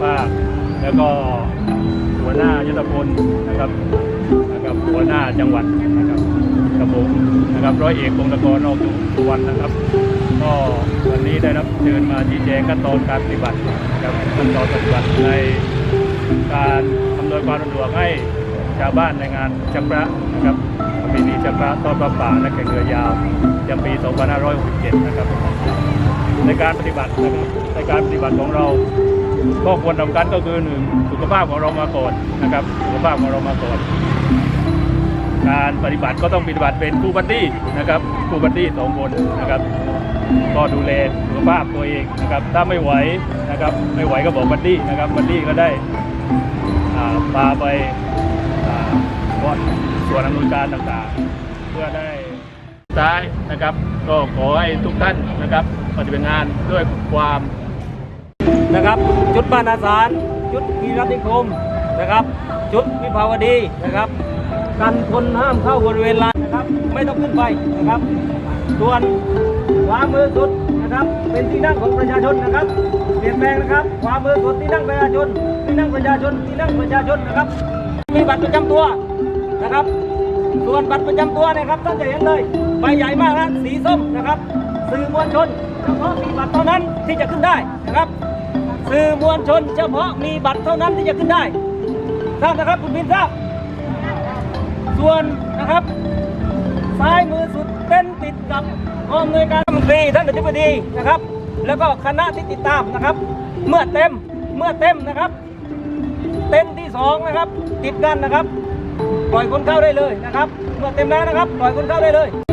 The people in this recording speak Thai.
ภาค แล้วก็หัวหน้ายุทธพลนะครับนะครับหัวหน้าจังหวัดนะครับกระผมนะครับร้อยเอกพงศกรนอกสุวรรณนะครับ ก็วันนี้ได้รับเชิญมาชี้แจงขั้นตอนการปฏิบัตินะครับขั้นตอนปฏิบัติในการอำนวยความสะดวกให้ชาวบ้านในงานชักระนะครับประเพณีชักระต้อนพระป่าและแข่งเรือยาวจำปี 2567 นะครับ ในการปฏิบัตินะครับในการปฏิบัติของเรา ก็ควรสำคัญก็คือหนึ่งสุขภาพของเรามาก่อนนะครับสุขภาพของเรามาก่อนการปฏิบัติก็ต้องปฏิบัติเป็นครูบัดดี้นะครับครูบัดดี้สองคนนะครับ ก็ดูแลสุขภาพตัวเองนะครับ ถ้าไม่ไหวนะครับ ไม่ไหวก็บอกบัดดี้นะครับบัดดี้ก็ได้พาไปวัดส่วนอำนวยการต่างๆ เพื่อได้ท้ายนะครับ ก็ขอให้ทุกท่านนะครับ ปฏิบัติงานด้วยความ นะครับชุดบ้านอาสารชุดกีรติคมนะครับ ชุดวิภาวดีนะครับกันคนห้ามเข้าบริเวณลานนะครับ ไม่ต้องขึ้นไปนะครับ ส่วนขวามือสุดนะครับ เป็นที่นั่งของประชาชนนะครับเปลี่ยนแปลงนะครับขวามือสุดที่นั่งประชาชนที่นั่งประชาชนที่นั่งประชาชนนะครับ มีบัตรประจำตัวนะครับ ส่วนบัตรประจำตัวนะครับท่านจะเห็นเลยใบใหญ่มากนะสีส้มนะครับ สื่อมวลชนเฉพาะมีบัตรเท่านั้นที่จะขึ้นได้นะครับ สื่อมวลชนเฉพาะมีบัตรเท่านั้นที่จะขึ้นได้ทราบนะครับคุณบินทราบ ส่วนนะครับ ซ้ายมือสุดเต้นติดกับกองอำนวยการมนตรีท่านอธิบดีนะครับ แล้วก็คณะที่ติดตามนะครับ เมื่อเต็มเมื่อเต็มนะครับ เต็นที่สองนะครับ ติดกันนะครับ ปล่อยคนเข้าได้เลยนะครับ เมื่อเต็มแล้วนะครับ ปล่อยคนเข้าได้เลย